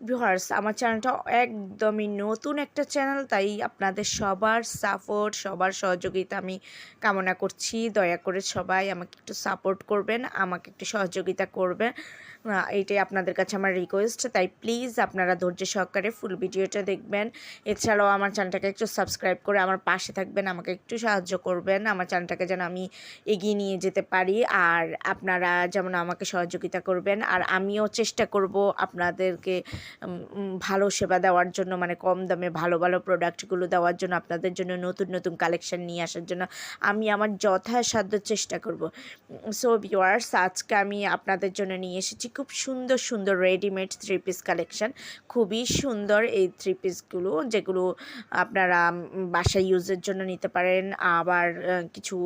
Viewers, আমার চ্যানেলটা একদমই নতুন একটা চ্যানেল, তাই আপনাদের সবার সাপোর্ট, সবার সহযোগিতা আমি কামনা করছি। দয়া করে সবাই আমাকে একটু সাপোর্ট করবেন, আমাকে একটু সহযোগিতা করবেন। এইটাই আপনাদের কাছে আমার রিকোয়েস্ট তাই প্লিজ আপনারা ধৈর্য সহকারে ফুল ভিডিওটা দেখবেন। এছাড়াও আমার চ্যানেলটাকে একটু সাবস্ক্রাইব করে আমার পাশে থাকবেন, আমাকে একটু সাহায্য করবেন, আমার চ্যানেলটাকে যেন আমি এগিয়ে নিয়ে যেতে পারি। আর আপনারা যেমন আমাকে সহযোগিতা করবেন, আর আমিও চেষ্টা করব আপনাদেরকে ভালো সেবা দেওয়ার জন্য মানে কম দামে ভালো ভালো প্রোডাক্টগুলো দেওয়ার জন্য, আপনাদের জন্য নতুন নতুন কালেকশান নিয়ে আসার জন্য আমি আমার যথাসাধ্য চেষ্টা করব। সো ভিউয়ার্স আজকে আমি আপনাদের জন্য নিয়ে এসেছি খুব সুন্দর সুন্দর রেডিমেড থ্রি পিস কালেকশন খুবই সুন্দর এই থ্রি পিসগুলো যেগুলো আপনারা বাসায় ইউজের জন্য নিতে পারেন। আবার কিছু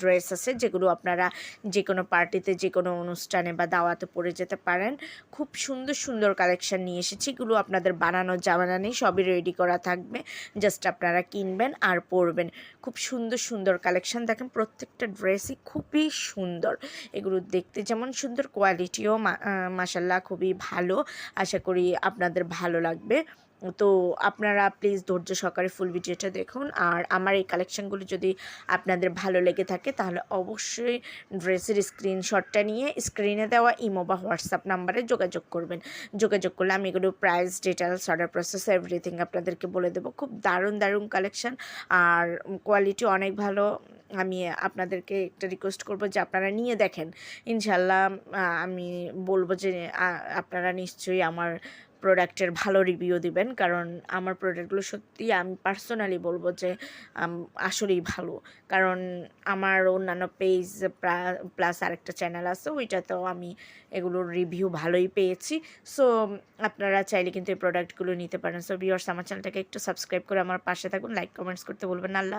ড্রেস আছে যেগুলো আপনারা যে কোনো পার্টিতে যে কোনো অনুষ্ঠানে বা দাওয়াতে পরে যেতে পারেন। খুব সুন্দর সুন্দর কালেকশান নিয়ে এসেছি, এগুলো আপনাদের বানানো জামানা নেই, সবই রেডি করা থাকবে। জাস্ট আপনারা কিনবেন আর পরবেন। খুব সুন্দর সুন্দর কালেকশন দেখেন প্রত্যেকটা ড্রেসই খুবই সুন্দর। এগুলো দেখতে যেমন সুন্দর কোয়ালিটিও মাসাল্লাহ খুবই ভালো। আশা করি আপনাদের ভালো লাগবে। তো আপনারা প্লিজ ধৈর্য সহকারে ফুল ভিডিওটা দেখুন। আর আমার এই কালেকশনগুলো যদি আপনাদের ভালো লেগে থাকে, তাহলে অবশ্যই ড্রেসের স্ক্রিনশটটা নিয়ে স্ক্রিনে দেওয়া ইমো বা হোয়াটসঅ্যাপ নাম্বারে যোগাযোগ করবেন। যোগাযোগ করলে আমি এগুলো price details order process everything আপনাদেরকে বলে দেবো। খুব দারুণ দারুণ কালেকশন আর কোয়ালিটি অনেক ভালো। আমি আপনাদেরকে একটা রিকোয়েস্ট করব যে আপনারা নিয়ে দেখেন। ইনশাল্লাহ আমি বলব যে আপনারা নিশ্চয়ই আমার প্রোডাক্টের ভালো রিভিউ দিবেন। কারণ আমার প্রোডাক্টগুলো সত্যি আমি পার্সোনালি বলব যে আসলেই ভালো। কারণ আমার অন্যান্য পেজ প্লাস আরেকটা চ্যানেল আছে, ওইটাতেও আমি এগুলোর রিভিউ ভালোই পেয়েছি। সো আপনারা চাইলে কিন্তু এই প্রোডাক্টগুলো নিতে পারেন। সো ভিউয়ার্স আমার চ্যানেলটাকে একটু সাবস্ক্রাইব করে আমার পাশে থাকুন। লাইক কমেন্টস করতে বলবেন। আল্লাহ